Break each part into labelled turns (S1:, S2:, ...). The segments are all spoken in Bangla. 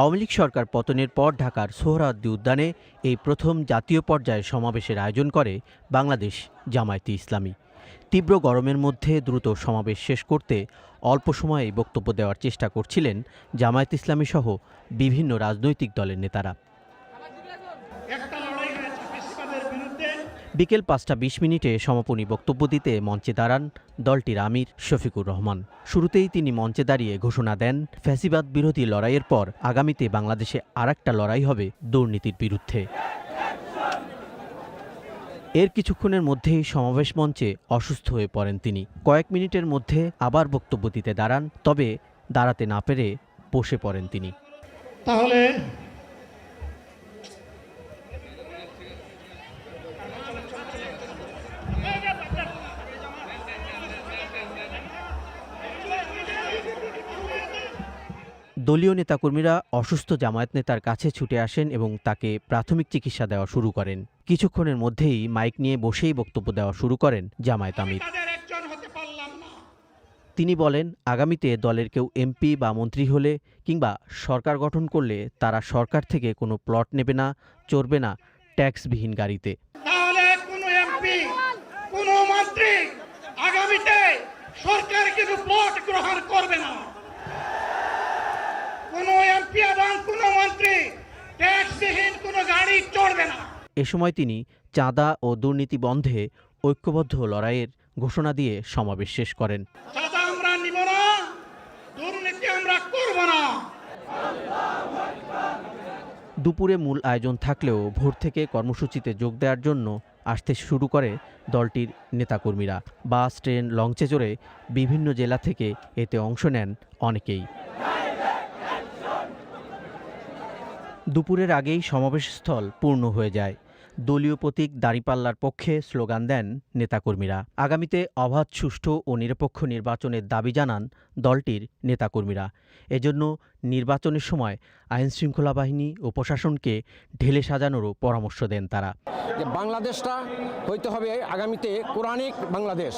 S1: আওয়ামী লীগ সরকার পতনের পর ঢাকার সোহরাদ্দি উদ্যানে এই প্রথম জাতীয় পর্যায়ে সমাবেশের আয়োজন করে বাংলাদেশ জামায়াতে ইসলামী। তীব্র গরমের মধ্যে দ্রুত সমাবেশ শেষ করতে অল্প সময়ে বক্তব্য দেওয়ার চেষ্টা করছিলেন জামায়াত ইসলামী সহ বিভিন্ন রাজনৈতিক দলের নেতারা
S2: একটা লড়াই হয়েছে ফেসিবাদের বিরুদ্ধে
S1: বিকেল পাঁচটা বিশ মিনিটে সমাপনী বক্তব্য দিতে মঞ্চে দাঁড়ান দলটির আমির শফিকুর রহমান। শুরুতেই তিনি মঞ্চে দাঁড়িয়ে ঘোষণা দেন, ফ্যাসিবাদ বিরোধী লড়াইয়ের পর আগামীতে বাংলাদেশে আরেকটা লড়াই হবে দুর্নীতির বিরুদ্ধে। এর কিছুক্ষণের মধ্যেই সমাবেশ মঞ্চে অসুস্থ হয়ে পড়েন তিনি। কয়েক মিনিটের মধ্যে আবার বক্তব্য দিতে দাঁড়ান, তবে দাঁড়াতে না পেরে বসে পড়েন তিনি।
S2: তাহলে
S1: দলীয় নেতাকর্মীরা অসুস্থ জামায়াত নেতার কাছে ছুটে আসেন এবং তাকে প্রাথমিক চিকিৎসা দেওয়া শুরু করেন। কিছুক্ষণের মধ্যেই মাইক নিয়ে বসেই বক্তব্য দেওয়া শুরু করেন জামায়াত আমির। তিনি বলেন আগামীতে দলের কেউ এমপি বা মন্ত্রী হলে কিংবা সরকার গঠন করলে তারা সরকার থেকে কোনো প্লট নেবে না চড়বে না ট্যাক্সবিহীন গাড়িতে।
S2: তাহলে কোন এমপি কোন মন্ত্রী আগামীতে সরকার কিছু প্লট গ্রহণ করবে না। কোন এমপি এবং কোন মন্ত্রী। ট্যাক্সবিহীন কোন গাড়ি চড়বে না।
S1: এ সময় তিনি চাঁদা ও দুর্নীতি বন্ধে ঐক্যবদ্ধ লড়াইয়ের ঘোষণা দিয়ে সমাবেশ শেষ করেন।
S2: চাঁদা আমরা নিব না দুর্নীতি আমরা করব না।
S1: দুপুরে মূল আয়োজন থাকলেও ভোর থেকে কর্মসূচিতে যোগ দেওয়ার জন্য আসতে শুরু করে দলটির নেতাকর্মীরা। বাস ট্রেন লঞ্চে চড়ে বিভিন্ন জেলা থেকে এতে অংশ নেন অনেকেই। দুপুরের আগেই সমাবেশস্থল পূর্ণ হয়ে যায়। দলীয় প্রতীক দাঁড়িপাল্লার পক্ষে স্লোগান দেন নেতাকর্মীরা। আগামীতে অবাধ, সুষ্ঠু ও নিরপেক্ষ নির্বাচনের দাবি জানান দলটির নেতাকর্মীরা। এজন্য নির্বাচনের সময় আইনশৃঙ্খলা বাহিনী ও প্রশাসনকে ঢেলে সাজানোরও পরামর্শ দেন তারা।
S3: বাংলাদেশটা হইতে হবে আগামীতে কোরআনিক বাংলাদেশ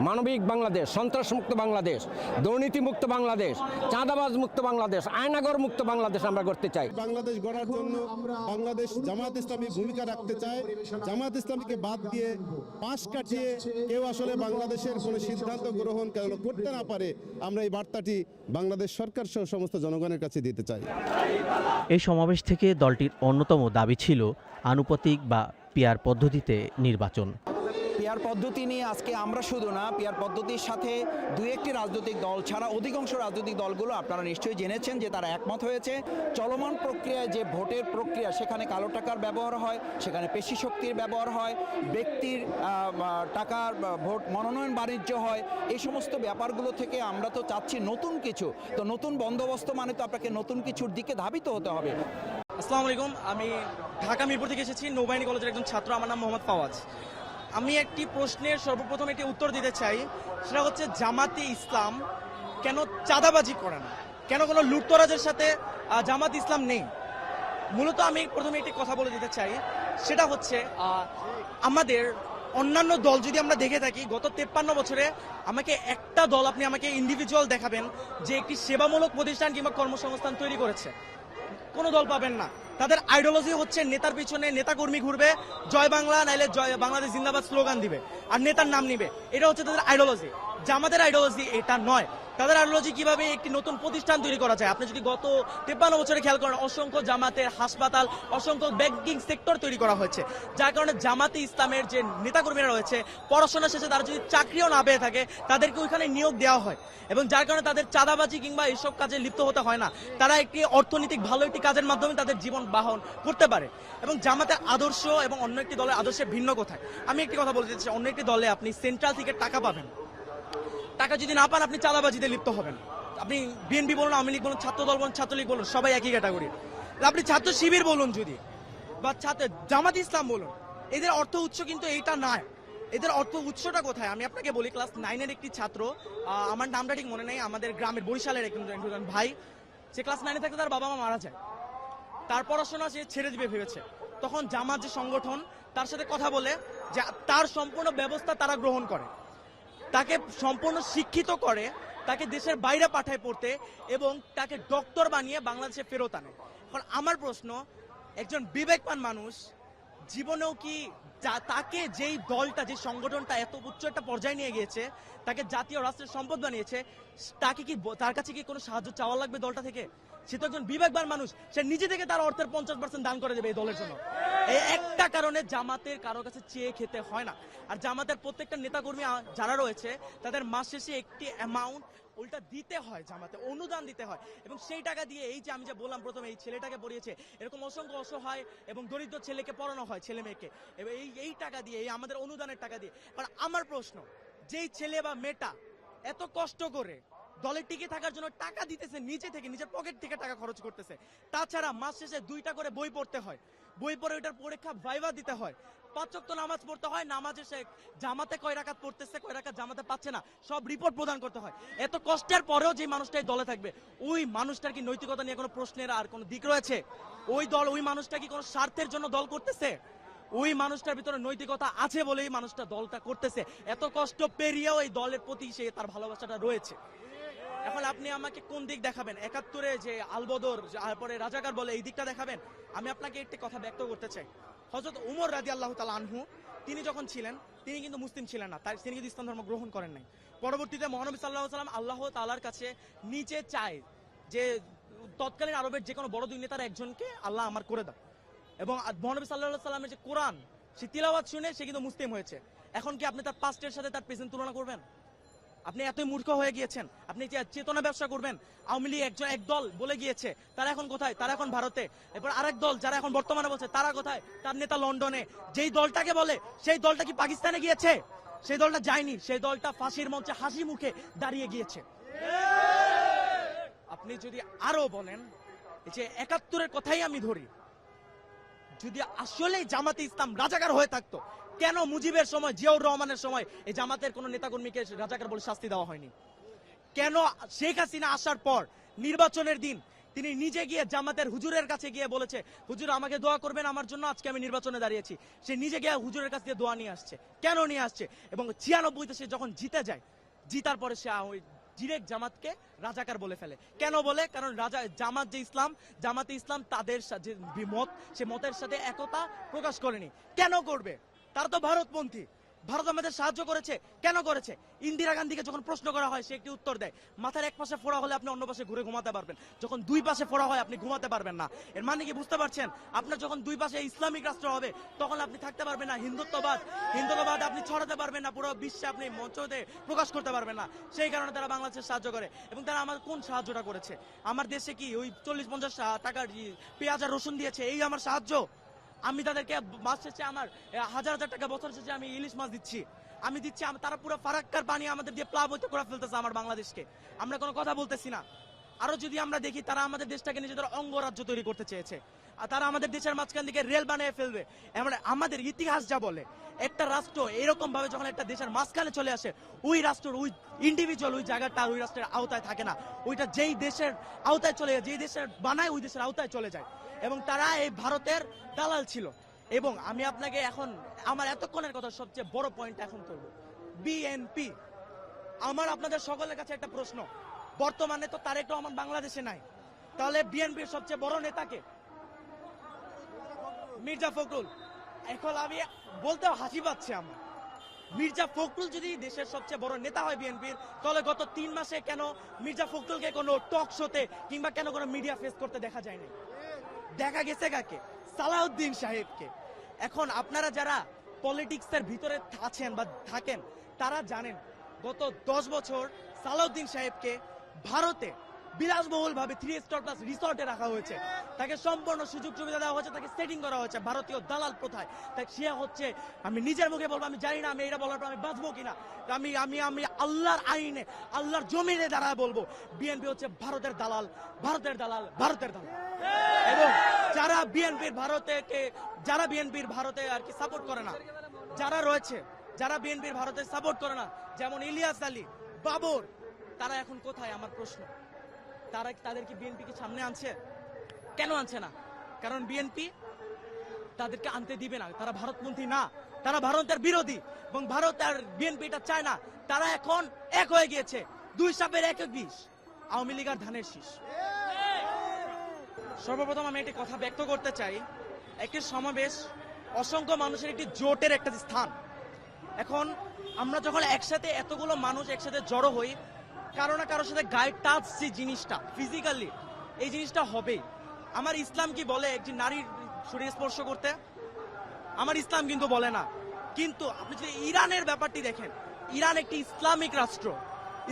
S3: মানবিক বাংলাদেশ সন্ত্রাসমুক্ত বাংলাদেশ দুর্নীতিমুক্ত বাংলাদেশ চাঁদাবাজ মুক্ত বাংলাদেশ আয়নাগর মুক্ত বাংলাদেশ আমরা করতে চাই।
S4: বাংলাদেশ গড়ার জন্য বাংলাদেশ জামাত ইসলামী ভূমিকা রাখতে চায়। জামাত ইসলামীকে বাদ দিয়ে পাশ কাটিয়ে কেউ আসলে বাংলাদেশের কোনো সিদ্ধান্ত গ্রহণ কেন করতে না পারে আমরা এই বার্তাটি বাংলাদেশ সরকার সহ সমস্ত জনগণের কাছে দিতে চাই।
S1: এই সমাবেশ থেকে দলটির অন্যতম দাবি ছিল আনুপাতিক বা পিয়ার পদ্ধতিতে নির্বাচন।
S5: পিয়ার পদ্ধতি নিয়ে আজকে আমরা শুধু না, পিয়ার পদ্ধতির সাথে দুই একটি রাজনৈতিক দল ছাড়া অধিকাংশ রাজনৈতিক দলগুলো আপনারা নিশ্চয়ই জেনেছেন যে তারা একমত হয়েছে। চলমান প্রক্রিয়ায় যে ভোটের প্রক্রিয়া, সেখানে কালো টাকার ব্যবহার হয়, সেখানে পেশি শক্তির ব্যবহার হয়, ব্যক্তির টাকার ভোট মনোনয়ন বাণিজ্য হয়, এই সমস্ত ব্যাপারগুলো থেকে আমরা তো চাচ্ছি নতুন কিছু। তো নতুন বন্দোবস্ত মানে তো আপনাকে নতুন কিছুর দিকে ধাবিত হতে হবে।
S6: আসসালামু আলাইকুম, আমি ঢাকা মিরপুর থেকে এসেছি, নৌবাহিনী কলেজের একজন ছাত্র, আমার নাম মোহাম্মদ ফাওয়াজ। আমি একটি প্রশ্নের সর্বপ্রথম একটি উত্তর দিতে চাই। সেটা হচ্ছে, জামাতে ইসলাম কেন চাঁদাবাজি করে না? কেন কোনো লুটতরাজের সাথে জামাত ইসলাম নেই? মূলত আমি প্রথমে একটি কথা বলে দিতে চাই। সেটা হচ্ছে আমাদের অন্যান্য দল যদি আমরা দেখে থাকি, গত তেপ্পান্ন বছরে আমাকে একটা দল আপনি আমাকে ইন্ডিভিজুয়াল দেখাবেন যে একটি সেবামূলক প্রতিষ্ঠান কিংবা কর্মসংস্থান তৈরি করেছে। কোনো দল পাবেন না। তাদের আইডিওলজি হচ্ছে নেতার পিছনে নেতা কর্মী ঘুরবে, জয় বাংলা নাইলে জয় বাংলাদেশ জিন্দাবাদ স্লোগান দিবে, আর নেতার নাম নিবে। এটা হচ্ছে তাদের আইডিওলজি আমাদের আইডিওলজি এটা নয়। তাদের আইডিওলজি কীভাবে একটি নতুন প্রতিষ্ঠান তৈরি করা যায়? আপনি যদি গত তেপ্পান্ন বছরে খেয়াল করেন, অসংখ্য জামাতের হাসপাতাল, অসংখ্য ব্যাংকিং সেক্টর তৈরি করা হয়েছে। যার কারণে জামাতে ইসলামের যে নেতাকর্মীরা রয়েছে, পড়াশোনা শেষে তারা যদি চাকরিও না পেয়ে থাকে, তাদেরকে ওইখানে নিয়োগ দেওয়া হয়। এবং যার কারণে তাদের চাঁদাবাজি কিংবা এইসব কাজে লিপ্ত হতে হয় না। তারা একটি অর্থনৈতিক ভালো একটি কাজের মাধ্যমে তাদের জীবন বাহন করতে পারে। এবং জামাতের আদর্শ এবং অন্য একটি দলের আদর্শে ভিন্ন কোথায়? আমি একটি কথা বলতে চাই অন্য একটি দলে আপনি সেন্ট্রাল থেকে টাকা পাবেন। টাকা যদি না পান আপনি চাঁদাবাজিতে লিপ্ত হবেন। আপনি বিএনপি বলুন, আওয়ামী লীগ বলুন ছাত্র দল বলুন, ছাত্রলীগ বলুন, সবাই একই ক্যাটাগরি আপনি ছাত্র শিবির বলুন যদি, বা ছাত্র জামাত ইসলাম বলুন, এদের অর্থ উৎস কিন্তু এইটা নয়। এদের অর্থ উৎসটা কোথায়? আমি আপনাকে বলি ক্লাস নাইনের একটি ছাত্র আমার নামটা ঠিক মনে নেই, আমাদের গ্রামের বরিশালের একজন ভাই, সে ক্লাস নাইনে থাকতে তার বাবা মা মারা যায়। তার পড়াশোনা সে ছেড়ে দিবে ভেবেছে। তখন জামাত যে সংগঠন, তার সাথে কথা বলে যে তার সম্পূর্ণ ব্যবস্থা তারা গ্রহণ করে। তাকে সম্পূর্ণ শিক্ষিত করে, তাকে দেশের বাইরে পাঠায় পড়তে এবং তাকে ডক্টর বানিয়ে বাংলাদেশে ফেরত আনে। এখন আমার প্রশ্ন, একজন বিবেকবান মানুষ জীবনেও কি তাকে যেই দলটা, যে সংগঠনটা এত উচ্চ একটা পর্যায়ে নিয়ে গিয়েছে, তাকে জাতীয় রাষ্ট্রের সম্পদ বানিয়েছে, তাকে কি তার কাছে কি কোনো সাহায্য চাওয়া লাগবে দলটা থেকে? সে তো একজন বিবেকবান মানুষ। সে নিজে থেকে তার অর্থের পঞ্চাশ পার্সেন্ট দান করে দেবে এই দলের জন্য। এই একটা কারণে জামাতের কারও কাছে চেয়ে খেতে হয় না। আর জামাতের প্রত্যেকটা নেতাকর্মী যারা রয়েছে, তাদের মাস শেষে একটি অ্যামাউন্ট উল্টা দিতে হয় জামাতে, অনুদান দিতে হয়। এবং সেই টাকা দিয়ে এই যে আমি যে বললাম প্রথমে, এই ছেলেটাকে পড়িয়েছে, এরকম অসংখ্য অসহায় এবং দরিদ্র ছেলেকে পড়ানো হয়, ছেলে মেয়েকে। এবং এই এই টাকা দিয়ে, এই আমাদের অনুদানের টাকা দিয়ে। কারণ আমার প্রশ্ন, যেই ছেলে বা মেয়েটা এত কষ্ট করে দলে টিকে থাকার জন্য টাকা দিতেছে নিজে থেকে, নিজের পকেট থেকে টাকা খরচ করতেছে। তাছাড়া মাস শেষে দুইটা করে বই পড়তে হয়। বই পড়ে ওইটার পরীক্ষা ভাইবা দিতে হয়। পাঁচক তো নামাজ পড়তে হয়, নামাজে সে জামাতে কয় রাকাত পড়তেছে, কয় রাকাত জামাতে পাচ্ছে না, সব রিপোর্ট প্রদান করতে হয়। এত কষ্টের পরেও যে মানুষটাই দলে থাকবে, ওই মানুষটার কি নৈতিকতা নিয়ে কোনো প্রশ্নের আর কোনো দিক রয়েছে? ওই দল, ওই মানুষটা কি কোনো স্বার্থের জন্য দল করতেছে? ওই মানুষটার ভিতরে নৈতিকতা আছে বলেই মানুষটা দলটা করতেছে। এত কষ্ট পেরিয়েও এই দলের প্রতি সে তার ভালোবাসাটা রয়েছে। এখন আপনি আমাকে কোন দিক দেখাবেন? একাত্তরে যে আলবদর তারপরে রাজাকার বলে এই দিকটা দেখাবেন? আমি আপনাকে একটি কথা ব্যক্ত করতে চাই। হজরত উমর রাজি আল্লাহ তালা আনহু, তিনি যখন ছিলেন, তিনি কিন্তু মুসলিম ছিলেন না। তাই তিনি কিন্তু ইসলাম ধর্ম গ্রহণ করেন নাই। পরবর্তীতে মহানবী সাল্লাহ সাল্লাম আল্লাহ তালার কাছে নিচে চায় যে তৎকালীন আরবের যে কোনো বড় দুই নেতার একজনকে আল্লাহ আমার করে দাও। এবং মহানবী সাল্লাহ সাল্লামের যে কোরআন, সে তিলাওয়াত শুনে সে কিন্তু মুসলিম হয়েছে। এখন কি আপনি তার পাস্টের সাথে তার প্রেজেন্ট তুলনা করবেন? আপনি এতই মূর্খ হয়ে গিয়েছেন। আপনি যে চেতনা ব্যবসা করবেন, আওয়ামী লীগ একজন এক দল বলে গিয়েছে, তারা এখন কোথায়? তারা এখন ভারতে। এরপর আরেক দল যারা এখন বর্তমানে বলছে, তারা কোথায়? তার নেতা লন্ডনে। যেই দলটাকে বলে, সেই দলটা কি পাকিস্তানে গিয়েছে? সেই দলটা যায়নি। সেই দলটা ফাঁসির মঞ্চে হাসি মুখে দাঁড়িয়ে গিয়েছে। আপনি যদি আরও বলেন যে একাত্তরের কথাই আমি ধরি, যদি আসলেই জামাতে ইসলাম রাজাকার হয়ে থাকতো কেন মুজিবের সময়, জিয়াউর রহমানের সময় এই জামাতের কোন নেতাকর্মীকে রাজাকার বলে শাস্তি দেওয়া হয়নি? কেন শেখ হাসিনা আসার পর, নির্বাচনের দিন, তিনি নিজে গিয়ে জামাতের হুজুরের কাছে গিয়ে বলেছে, হুজুর, আমাকে দোয়া করবেন, আমার জন্য আজকে আমি নির্বাচনে দাঁড়িয়েছি। সে নিজে গিয়ে হুজুরের কাছ দিয়ে দোয়া নিয়ে আসছে। কেন নিয়ে আসছে? এবং ছিয়ানব্বইতে সে যখন জিতে যায়, জিতার পরে সে ওই ডিরেক্ট জামাতকে রাজাকার বলে ফেলে। কেন বলে? কারণ রাজা, জামাত যে ইসলাম, জামাতে ইসলাম তাদের যে মত, সে মতের সাথে একতা প্রকাশ করেনি। কেন করবে? তারা তো ভারতপন্থী। ভারত আমাদের সাহায্য করেছে। কেন করেছে? ইন্দিরা গান্ধীকে যখন প্রশ্ন করা হয়, সে একটি উত্তর দেয়। মাথার এক পাশে ফোড়া হলে আপনি অন্য পাশে ঘুরে ঘুমাতে পারবেন। যখন দুই পাশে ফোড়া হয়, আপনি ঘুমাতে পারবেন না। এর মানে কি বুঝতে পারছেন? আপনার যখন দুই পাশে ইসলামিক রাষ্ট্র হবে, তখন আপনি থাকতে পারবেন না হিন্দুত্ববাদ। হিন্দুত্ববাদ আপনি ছড়াতে পারবেন না, পুরো বিশ্বে আপনি মঞ্চতে প্রকাশ করতে পারবেন না। সেই কারণে তারা বাংলাদেশের সাহায্য করে। এবং তারা আমার কোন সাহায্যটা করেছে? আমার দেশে কি ওই চল্লিশ পঞ্চাশ টাকার পেঁয়াজ আর রসুন দিয়েছে? এই আমার সাহায্য? আমি তাদেরকে মাস শেষে আমার হাজার হাজার টাকা বছর শেষে আমি ইলিশ মাছ দিচ্ছি। আমি দিচ্ছি তারা পুরো ফারাক্কার পানি আমাদের দিয়ে প্লাবিত করে ফেলতেছে আমার বাংলাদেশকে। আমরা কোনো কথা বলতেছি না। আরও যদি আমরা দেখি, তারা আমাদের দেশটাকে নিজেদের অঙ্গরাজ্য তৈরি করতে চেয়েছে। আর তারা আমাদের দেশের মাঝখান থেকে রেল বানিয়ে ফেলবে। এমন আমাদের ইতিহাস যা বলে, একটা রাষ্ট্র এরকম ভাবে যখন একটা দেশের মাঝখানে চলে আসে, ওই রাষ্ট্র ওই ইন্ডিভিজুয়াল ওই জায়গাটা ওই রাষ্ট্রের আওতায় থাকে না। ওইটা যেই দেশের আওতায় চলে যায়, যেই দেশের বানায় ওই দেশের আওতায় চলে যায়। এবং তারা এই ভারতের দালাল ছিল। এবং আমি আপনাকে এখন আমার এতক্ষণের কথা সবচেয়ে বড় পয়েন্ট এখন করব। বিএনপি আমার আপনাদের সকলের কাছে একটা প্রশ্ন। বর্তমানে তো তারেক রহমান বাংলাদেশে নাই। তাহলে বিএনপির সবচেয়ে বড় নেতাকে মির্জা ফখরুল। এখন আমি বলতে হাসি পাচ্ছে আমার। মির্জা ফখরুল যদি দেশের সবচেয়ে বড় নেতা হয় বিএনপির তাহলে গত তিন মাসে কেন মির্জা ফখরুলকে কোনো টক শোতে কিংবা কেন কোনো মিডিয়া ফেস করতে দেখা যায়নি দেখা গেছে কাকে? সালাউদ্দিন সাহেবকে। এখন আপনারা যারা পলিটিক্সের ভিতরে আছেন বা থাকেন, তারা জানেন, গত দশ বছর সালাউদ্দিন সাহেবকে ভারতে বিলাসবহুল ভাবে থ্রি স্টার প্লাস রিসর্টে রাখা হয়েছে। তাকে সম্পূর্ণ সুযোগ সুবিধা দেওয়া হয়েছে, তাকে সেটিং করা হয়েছে ভারতীয় দালাল প্রথায়। তাই সে হচ্ছে, আমি নিজের মুখে বলব, আমি জানি না আমি এটা বলার পর আমি বাঁচবো কিনা। আমি আমি আমি আল্লাহর আইনে, আল্লাহর জমিনে দাঁড়ায় বলব বিএনপি হচ্ছে ভারতের দালাল ভারতের দালাল ভারতের দালাল। এবং যারা বিএনপির ভারতেকে যারা বিএনপির ভারতে আর কি সাপোর্ট করে না, যারা রয়েছে, যারা বিএনপির ভারতে সাপোর্ট করে না, যেমন ইলিয়াস আলী, বাবর, তারা এখন কোথায়? আমার প্রশ্ন। তারা তাদের কি বিএনপি কি সামনে আনছে? কেন আনছে না? কারণ বিএনপি তাদেরকে আনতে দিবে না। তারা ভারতপন্থী না। তারা ভারতের বিরোধী। এবং ভারত আর বিএনপি এটা চায় না। তারা এখন এক হয়ে গিয়েছে। দুই সাপের এক বিষ। আওয়ামী লীগ আর ধানের শীষ। সর্বপ্রথম আমি একটি কথা ব্যক্ত করতে চাই। একটি সমাবেশ অসংখ্য মানুষের একটি জোটের একটা স্থান। এখন আমরা যখন একসাথে এতগুলো মানুষ একসাথে জড়ো হই কারও না কারোর সাথে গায়ে টাচ যে জিনিসটা ফিজিক্যালি এই জিনিসটা হবেই। আমার ইসলাম কি বলে, একটি নারীর শরীর স্পর্শ করতে? আমার ইসলাম কিন্তু বলে না। কিন্তু আপনি যদি ইরানের ব্যাপারটি দেখেন, ইরান একটি ইসলামিক রাষ্ট্র।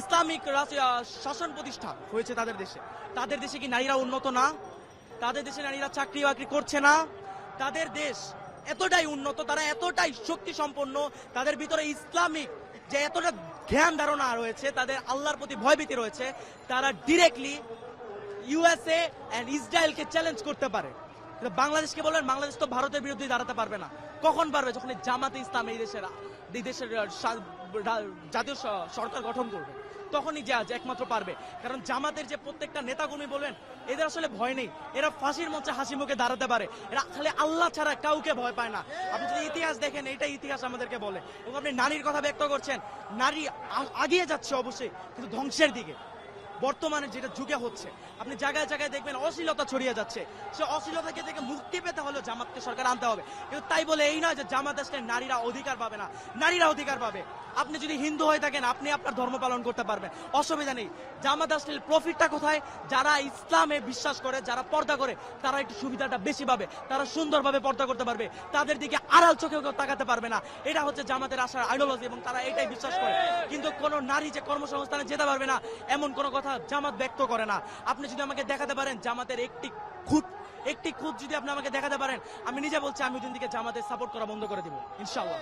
S6: ইসলামিক শাসন প্রতিষ্ঠা হয়েছে তাদের দেশে। তাদের দেশে কি নারীরা উন্নত না? তাদের দেশে নারীরা চাকরি বাকরি করছে না? তাদের দেশ এতটাই উন্নত, তারা এতটাই শক্তি সম্পন্ন তাদের ভিতরে ইসলামিক যে এতটা জ্ঞান ধারণা রয়েছে, তাদের আল্লাহর প্রতি ভয়ভীতি রয়েছে, তারা ডিরেক্টলি ইউএসএ অ্যান্ড ইসরায়েলকে চ্যালেঞ্জ করতে পারে। বাংলাদেশকে বলবেন, বাংলাদেশ তো ভারতের বিরুদ্ধে দাঁড়াতে পারবে না। কখন পারবে? যখন জামাতে ইসলাম এই দেশের এই দেশের জাতীয় সরকার গঠন করবে। তখনই যে আজ একমাত্র পারবে। কারণ জামাতের যে প্রত্যেকটা নেতাকর্মী বলবেন, এদের আসলে ভয় নেই। এরা ফাঁসির মঞ্চে হাসি মুখে দাঁড়াতে পারে। এরা খালি আল্লাহ ছাড়া কাউকে ভয় পায় না। আপনি যদি ইতিহাস দেখেন এটা ইতিহাস আমাদেরকে বলে। এবং আপনি নারীর কথা ব্যক্ত করছেন, নারী আগিয়ে যাচ্ছে অবশ্যই, কিন্তু ধ্বংসের দিকে। বর্তমানে যেটা যুগে হচ্ছে, আপনি জায়গায় জায়গায় দেখবেন অশ্লীলতা ছড়িয়ে যাচ্ছে। সে অশ্লীলতাকে থেকে মুক্তি পেতে হলে জামাতকে সরকার আনতে হবে। কিন্তু তাই বলে এই নয় যে জামাত আসলে নারীরা অধিকার পাবে না, নারীরা অধিকার পাবে। আপনি যদি হিন্দু হয়ে থাকেন, আপনি আপনার ধর্ম পালন করতে পারবেন। অসুবিধা নেই। জামাত আসলে প্রফিটটা কোথায়? যারা ইসলামে বিশ্বাস করে, যারা পর্দা করে, তারা একটু সুবিধাটা বেশি পাবে। তারা সুন্দরভাবে পর্দা করতে পারবে। তাদের দিকে আড়াল চোখে কেউ তাকাতে পারবে না। এটা হচ্ছে জামাতের আশার আইডিওলজি এবং তারা এটাই বিশ্বাস করে। কিন্তু কোনো নারী যে কর্মসংস্থানে যেতে পারবে না, এমন কোনো কথা জামাত ব্যক্ত করে না। আপনি যদি আমাকে দেখাতে পারেন জামাতের একটি খুঁত একটি খুঁত যদি আপনি আমাকে দেখাতে পারেন, আমি নিজে বলছি আমি ওই দিনকে জামাতের সাপোর্ট করা বন্ধ করে দিব। ইনশাল্লাহ